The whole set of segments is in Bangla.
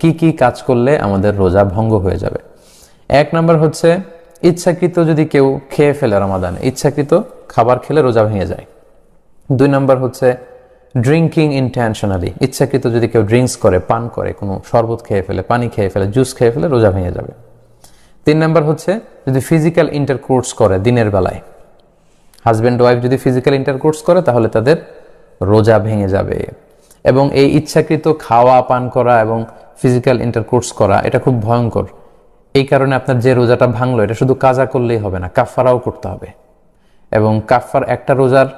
কি কি কাজ করলে আমাদের রোজা ভঙ্গ হয়ে যাবে? এক নম্বর হচ্ছে, ইচ্ছাকৃত যদি কেউ খেয়ে ফেলে রমাদানে, ইচ্ছাকৃত খাবার খেলে রোজা ভেঙে যায়। দুই নম্বর হচ্ছে ড্রিঙ্কিং ইন্টেনশনালি ইচ্ছাকৃত যদি কেউ ড্রিঙ্কস করে, পান করে, কোনো শরবত খেয়ে ফেলে, পানি খেয়ে ফেলে জুস খেয়ে ফেলে, রোজা ভেঙে যাবে। তিন নম্বর হচ্ছে, যদি ফিজিক্যাল ইন্টারকোর্স করে দিনের বেলায় হাজব্যান্ড ওয়াইফ যদি ফিজিক্যাল ইন্টারকোর্স করে, তাহলে তাদের রোজা ভেঙে যাবে। এবং এই ইচ্ছাকৃত খাওয়া, পান করা এবং ফিজিক্যাল ইন্টারকোর্স করা, এটা খুব ভয়ঙ্কর। এই কারণে আপনার যে রোজাটা ভাঙলো, এটা শুধু কাজা করলেই হবে না কাফারাও করতে হবে। এবং কাফার একটা রোজার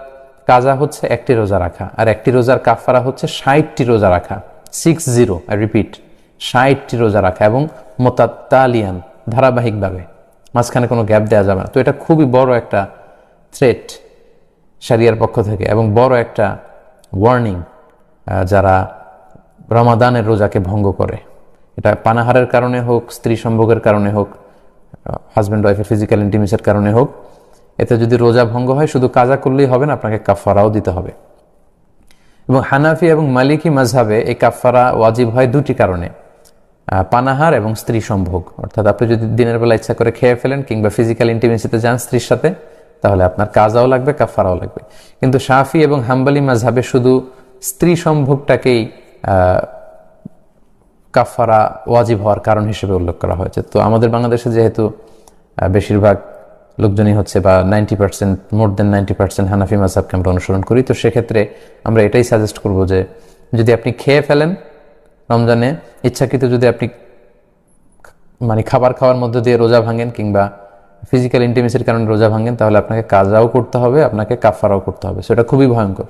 কাজা হচ্ছে একটি রোজা রাখা, আর একটি রোজার কাফারা হচ্ছে ষাটটি রোজা রাখা। সিক্স জিরো রিপিট ষাটটি রোজা রাখা এবং মোতাত্তালিয়ান, ধারাবাহিকভাবে। মাঝখানে কোনো গ্যাপ দেওয়া যাবে না। তো এটা খুবই বড় একটা থ্রেট সারিয়ার পক্ষ থেকে এবং বড় একটা ওয়ার্নিং যারা রমাদানের রোজাকে ভঙ্গ করে। এটা পানাহারের কারণে হোক, স্ত্রী সম্ভোগের কারণে হোক হাজব্যান্ড ওয়াইফের ফিজিক্যাল ইন্টিমেসের কারণে হোক, এতে যদি রোজা ভঙ্গ হয়, শুধু কাজা করলেই হবে না, আপনাকে কাফারাও দিতে হবে। এবং হানাফি এবং মালিকি মাঝহাবে এই কাফারা ওয়াজিব হয় দুটি কারণে। পানাহার এবং স্ত্রী সম্ভোগ। অর্থাৎ আপনি যদি দিনের বেলা ইচ্ছা করে খেয়ে ফেলেন কিংবা ফিজিক্যাল ইন্টিমেসিতে যান স্ত্রীর সাথে, তাহলে আপনার কাজাও লাগবে কাফারাও লাগবে। কিন্তু সাফি এবং হাম্বালি মাঝহাবে শুধু স্ত্রী সম্ভোগটাকেই কাফারা ওয়াজিব হওয়ার কারণ হিসেবে উল্লেখ করা হয়েছে। তো আমাদের বাংলাদেশে যেহেতু বেশিরভাগ লোকজনই হচ্ছে বা ninety percent more than ninety percent হানাফি মাসাবকে আমরা অনুসরণ করি। তো সেক্ষেত্রে আমরা এটাই সাজেস্ট করব যে, যদি আপনি খেয়ে ফেলেন রমজানে, ইচ্ছাকৃত যদি আপনি মানে খাবার খাওয়ার মধ্যে দিয়ে রোজা ভাঙেন কিংবা ফিজিক্যাল ইন্টিমেসির কারণে রোজা ভাঙেন, তাহলে আপনাকে কাজাও করতে হবে, আপনাকে কাফারাও করতে হবে। সেটা খুবই ভয়ঙ্কর।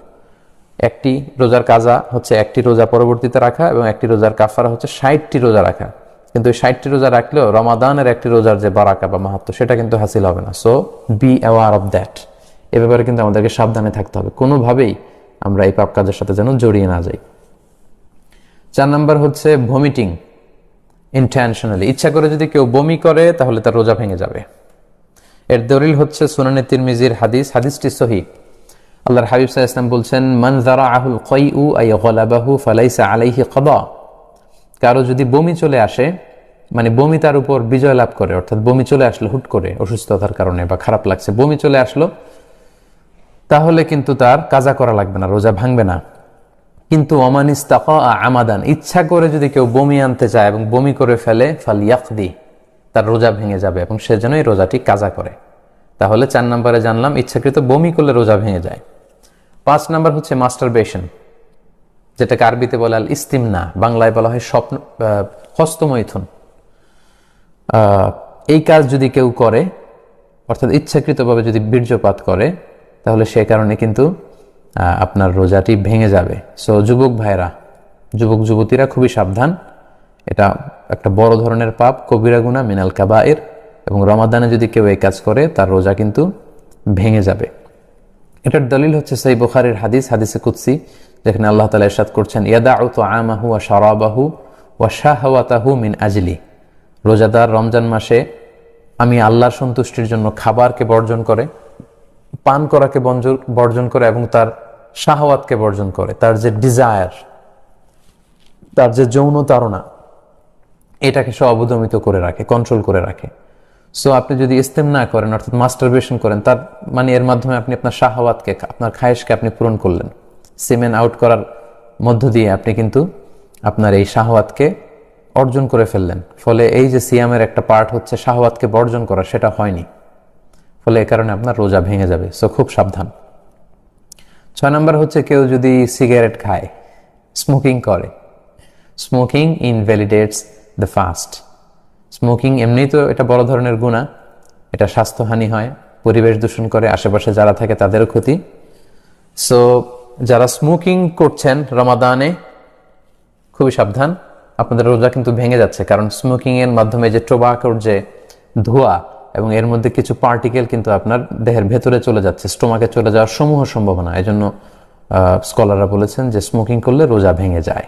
একটি রোজার কাজা হচ্ছে একটি রোজা পরবর্তীতে রাখা এবং একটি রোজার কাফারা হচ্ছে ষাটটি রোজা রাখা। কিন্তু ষাটটি রোজা রাখলেও রমাদানের একটি রোজার যে বারাকা বা মাহাত্ম সেটা কিন্তু হাসিল হবে না। So be aware of that এ ব্যাপারে কিন্তু আমাদেরকে সাবধানে থাকতে হবে। কোনোভাবেই আমরা এই পাপ কাজের সাথে যেন জড়িয়ে না যাই। চার নাম্বার হচ্ছে ভমিটিং ইন্টেনশনালি ইচ্ছা করে যদি কেউ বমি করে, তাহলে তার রোজা ভেঙে যাবে। এর দলিল হচ্ছে সুনানে তিরমিজির হাদিস। হাদিসটি সহি। আল্লাহর হাবিব সাহা ইসলাম বলছেন, মান জারা আহুল কই উ আই গলাবাহু ফালাইসা আলাইহি কদা। কারও যদি বমি চলে আসে মানে বমি তার উপর বিজয় লাভ করে, অর্থাৎ বমি চলে আসলো হুট করে অসুস্থতার কারণে বা খারাপ লাগছে, বমি চলে আসলো, তাহলে কিন্তু তার কাজা করা লাগবে না, রোজা ভাঙবে না। কিন্তু অমানিস আমাদান, ইচ্ছা করে যদি কেউ বমি আনতে চায় এবং বমি করে ফেলে, ফাল ইয়াকদি, তার রোজা ভেঙে যাবে এবং সেজন্যই রোজাটি কাজা করে। তাহলে চার নম্বরে জানলাম, ইচ্ছাকৃত বমি করলে রোজা ভেঙে যায়। পাঁচ নাম্বার হচ্ছে মাস্টারবেশন যেটাকে আরবিতে বলে আল ইস্তিমনা বাংলায় বলা হয় স্বপ্ন হস্তমৈথুন। এই কাজ যদি কেউ করে, অর্থাৎ ইচ্ছাকৃতভাবে যদি বীর্যপাত করে, তাহলে সে কারণে কিন্তু আপনার রোজাটি ভেঙে যাবে। সো যুবক ভাইরা যুবক যুবতীরা খুবই সাবধান। এটা একটা বড় ধরনের পাপ, কবিরা মিনাল কাবায়ের। এবং রমাদানে যদি কেউ এই কাজ করে, তার রোজা কিন্তু ভেঙে যাবে। এটার দলিল হচ্ছে সেই বুখারের হাদিস, হাদিসে কুৎসি যেখানে আল্লাহ তালা এরশাদ করছেন ইয়াদা তো আমাহু ওয়া শারাবাহু ওয়া শাহওয়াতাহু মিন আজলি। রোজাদার রমজান মাসে আমি আল্লাহর সন্তুষ্টির জন্য খাবারকে বর্জন করে, পান করাকে বর্জন করে এবং তার শাহওয়াতকে বর্জন করে, তার যে ডিজায়ার তার যে যৌন তাড়না, এটাকে সে অবদমিত করে রাখে কন্ট্রোল করে রাখে। সো আপনি যদি ইস্তেম না করেন, অর্থাৎ মাস্টারবেশন করেন, তার মানে এর মাধ্যমে আপনি আপনার শাহওয়াতকে, আপনার খায়েশকে আপনি পূরণ করলেন। সিমেন আউট করার মধ্য দিয়ে আপনি কিন্তু আপনার এই শাহওয়াতকে অর্জন করে ফেললেন। ফলে এই যে সিয়ামের একটা পার্ট হচ্ছে শাহওয়াতকে বর্জন করা, সেটা হয়নি। ফলে এ কারণে আপনার রোজা ভেঙে যাবে। সো খুব সাবধান। ছয় নম্বর হচ্ছে কেউ যদি সিগারেট খায় স্মোকিং করে। Smoking invalidates the fast smoking এমনিই তো এটা বড় ধরনের গুণা এটা স্বাস্থ্যহানি হয়, পরিবেশ দূষণ করে, আশেপাশে যারা থাকে তাদেরও ক্ষতি। সো যারা স্মোকিং করছেন রমাদানে, খুবই সাবধান। আপনাদের রোজা কিন্তু ভেঙে যাচ্ছে, কারণ স্মোকিং এর মাধ্যমে যে টোবাকোর যে ধোয়া এবং এর মধ্যে কিছু পার্টিকেল কিন্তু আপনার দেহের ভেতরে চলে যাচ্ছে স্টোমাকে চলে যাওয়ার সমূহ সম্ভাবনা। এই জন্য স্কলাররা বলেছেন যে স্মোকিং করলে রোজা ভেঙে যায়।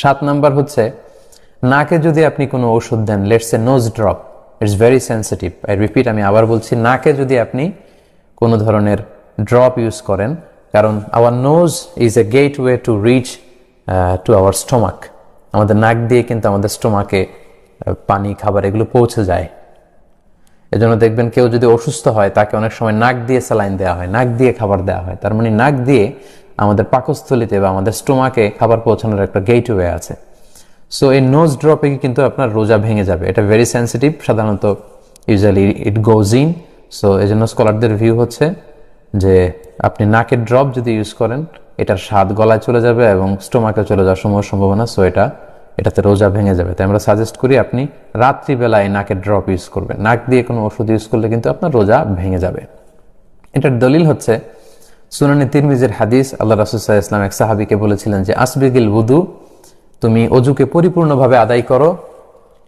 সাত নাম্বার হচ্ছে নাকে যদি আপনি কোনো ওষুধ দেন let's a nose drop it's very sensitive I repeat আমি আবার বলছি, নাকে যদি আপনি কোনো ধরনের ড্রপ ইউজ করেন, কারণ our nose is a gateway to reach to our stomach আমাদের নাক দিয়ে কিন্তু আমাদের স্টোমাকে পানি, খাবার এগুলো পৌঁছে যায়। এজন্য দেখবেন কেউ যদি অসুস্থ হয়, তাকে অনেক সময় নাক দিয়ে স্যালাইন দেওয়া হয়, নাক দিয়ে খাবার দেওয়া হয়। তার মানে নাক দিয়ে আমাদের পাকস্থলিতে বা আমাদের স্টোমাকে খাবার পৌঁছানোর একটা গেটওয়ে আছে। সো এই নোজ ড্রপে কিন্তু আপনার রোজা ভেঙে যাবে। এটা ভেরি সেন্সিটিভ সাধারণত usually it goes in so এই জন্য স্কলারদের ভিউ হচ্ছে যে আপনি নাকের ড্রপ যদি ইউজ করেন, এটার স্বাদ গলায় চলে যাবে এবং স্টোমাকে চলে যাওয়ার সময় সম্ভাবনা। সো এটা, এটাতে রোজা ভেঙে যাবে। তাই আমরা সাজেস্ট করি আপনি রাত্রিবেলায় নাকের ড্রপ ইউজ করবেন। নাক দিয়ে কোনো ওষুধ ইউজ করলে কিন্তু আপনার রোজা ভেঙে যাবে। এটার দলিল হচ্ছে, সুনানি তিরমিজের হাদিস, আল্লাহ রাসুসাহ ইসলাম এক সাহাবিকে বলেছিলেন যে, আসবিগিল বুদু তুমি অজুকে পরিপূর্ণভাবে আদায় করো।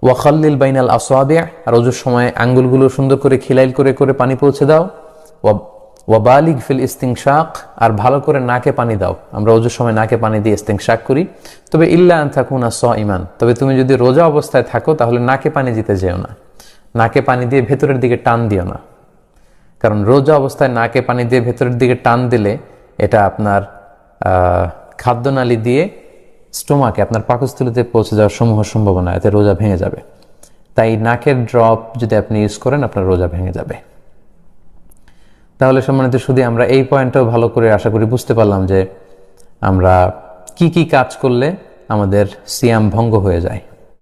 ওয়াখাল্লিল বাইনাল আসোয়াবে আর অজুর সময় আঙ্গুলগুলো সুন্দর করে খিলাইল করে করে পানি পৌঁছে দাও। ওয়াবালিগ ফিল ইস্তিংশাক, আর ভালো করে নাকে পানি দাও। আমরা অজুর সময় নাকে পানি দিয়ে ইস্তিংশাক করি। তবে ইল্লা থাকুন স ইমান তবে তুমি যদি রোজা অবস্থায় থাকো, তাহলে নাকে পানি দিতে যেও না। নাকে পানি দিয়ে ভেতরের দিকে টান দিও না। কারণ রোজা অবস্থায় নাকে পানি দিয়ে ভেতরের দিকে টান দিলে এটা আপনার খাদ্যনালী দিয়ে স্টোমাকে আপনার পাকস্থলিতে পৌঁছে যাওয়ার সমূহ সম্ভাবনা, এতে রোজা ভেঙে যাবে। তাই নাকের ড্রপ যদি আপনি ইউজ করেন, আপনার রোজা ভেঙে যাবে। তাহলে সম্মানিত শুধু আমরা এই পয়েন্টটাও ভালো করে আশা করি বুঝতে পারলাম যে আমরা কি কি কাজ করলে আমাদের সিয়াম ভঙ্গ হয়ে যায়।